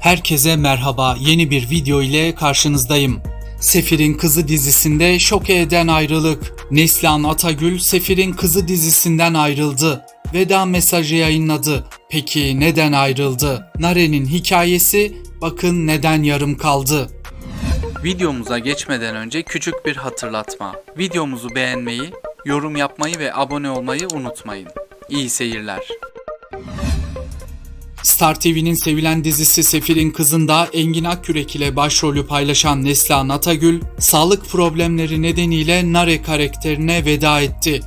Herkese merhaba. Yeni bir video ile karşınızdayım. Sefir'in Kızı dizisinde şok eden ayrılık. Neslihan Atagül Sefir'in Kızı dizisinden ayrıldı. Veda mesajı yayınladı. Peki neden ayrıldı? Nare'nin hikayesi bakın neden yarım kaldı. Videomuza geçmeden önce küçük bir hatırlatma. Videomuzu beğenmeyi, yorum yapmayı ve abone olmayı unutmayın. İyi seyirler. Star TV'nin sevilen dizisi Sefir'in Kızı'nda Engin Akyürek ile başrolü paylaşan Neslihan Atagül, sağlık problemleri nedeniyle Nare karakterine veda etti.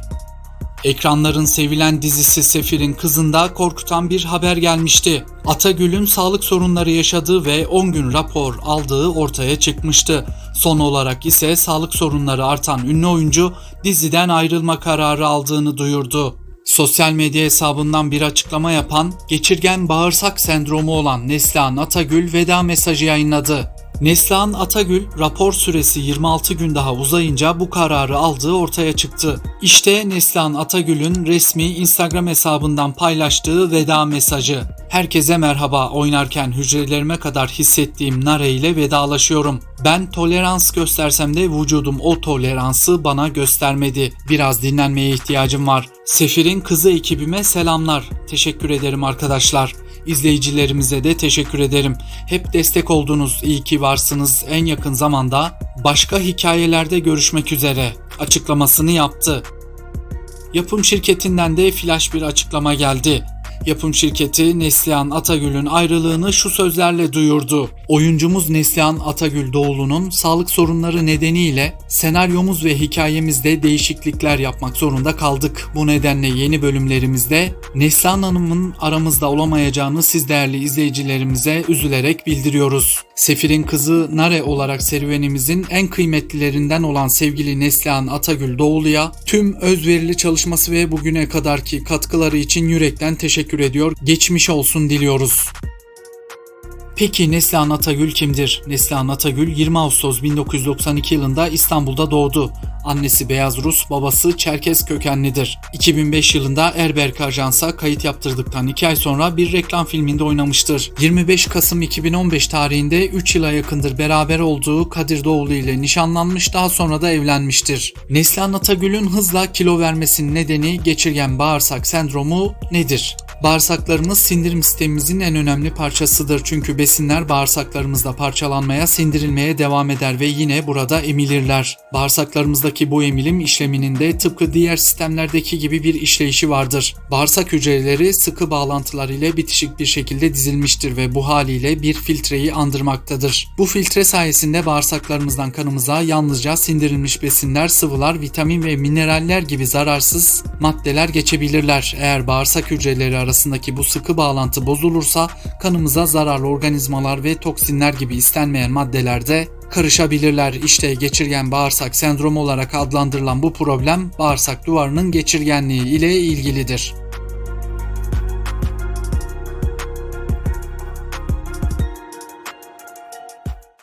Ekranların sevilen dizisi Sefir'in Kızı'nda korkutan bir haber gelmişti. Atagül'ün sağlık sorunları yaşadığı ve 10 gün rapor aldığı ortaya çıkmıştı. Son olarak ise sağlık sorunları artan ünlü oyuncu diziden ayrılma kararı aldığını duyurdu. Sosyal medya hesabından bir açıklama yapan, geçirgen bağırsak sendromu olan Neslihan Atagül veda mesajı yayınladı. Neslihan Atagül rapor süresi 26 gün daha uzayınca bu kararı aldığı ortaya çıktı. İşte Neslihan Atagül'ün resmi Instagram hesabından paylaştığı veda mesajı. Herkese merhaba oynarken hücrelerime kadar hissettiğim nare ile vedalaşıyorum. Ben tolerans göstersem de vücudum o toleransı bana göstermedi. Biraz dinlenmeye ihtiyacım var. Sefir'in kızı ekibime selamlar. Teşekkür ederim arkadaşlar. İzleyicilerimize de teşekkür ederim. Hep destek oldunuz. İyi ki varsınız. En yakın zamanda başka hikayelerde görüşmek üzere açıklamasını yaptı. Yapım şirketinden de flash bir açıklama geldi. Yapım şirketi Neslihan Atagül'ün ayrılığını şu sözlerle duyurdu. Oyuncumuz Neslihan Atagül Doğulu'nun sağlık sorunları nedeniyle senaryomuz ve hikayemizde değişiklikler yapmak zorunda kaldık. Bu nedenle yeni bölümlerimizde Neslihan Hanım'ın aramızda olamayacağını siz değerli izleyicilerimize üzülerek bildiriyoruz. Sefir'in kızı Nare olarak serüvenimizin en kıymetlilerinden olan sevgili Neslihan Atagül Doğulu'ya tüm özverili çalışması ve bugüne kadarki katkıları için yürekten teşekkür ediyor. Geçmiş olsun diliyoruz. Peki Neslihan Atagül kimdir? Neslihan Atagül 20 Ağustos 1992 yılında İstanbul'da doğdu. Annesi Beyaz Rus, babası Çerkez kökenlidir. 2005 yılında Erberk Ajans'a kayıt yaptırdıktan 2 ay sonra bir reklam filminde oynamıştır. 25 Kasım 2015 tarihinde 3 yıla yakındır beraber olduğu Kadir Doğulu ile nişanlanmış daha sonra da evlenmiştir. Neslihan Atagül'ün hızla kilo vermesinin nedeni geçirgen bağırsak sendromu nedir? Bağırsaklarımız sindirim sistemimizin en önemli parçasıdır çünkü besinler bağırsaklarımızda parçalanmaya, sindirilmeye devam eder ve yine burada emilirler. Bağırsaklarımızdaki bu emilim işleminin de tıpkı diğer sistemlerdeki gibi bir işleyişi vardır. Bağırsak hücreleri sıkı bağlantılar ile bitişik bir şekilde dizilmiştir ve bu haliyle bir filtreyi andırmaktadır. Bu filtre sayesinde bağırsaklarımızdan kanımıza yalnızca sindirilmiş besinler, sıvılar, vitamin ve mineraller gibi zararsız maddeler geçebilirler. Eğer bağırsak hücreleri arasındaki bu sıkı bağlantı bozulursa kanımıza zararlı organizmalar ve toksinler gibi istenmeyen maddeler de karışabilirler. İşte geçirgen bağırsak sendromu olarak adlandırılan bu problem bağırsak duvarının geçirgenliği ile ilgilidir.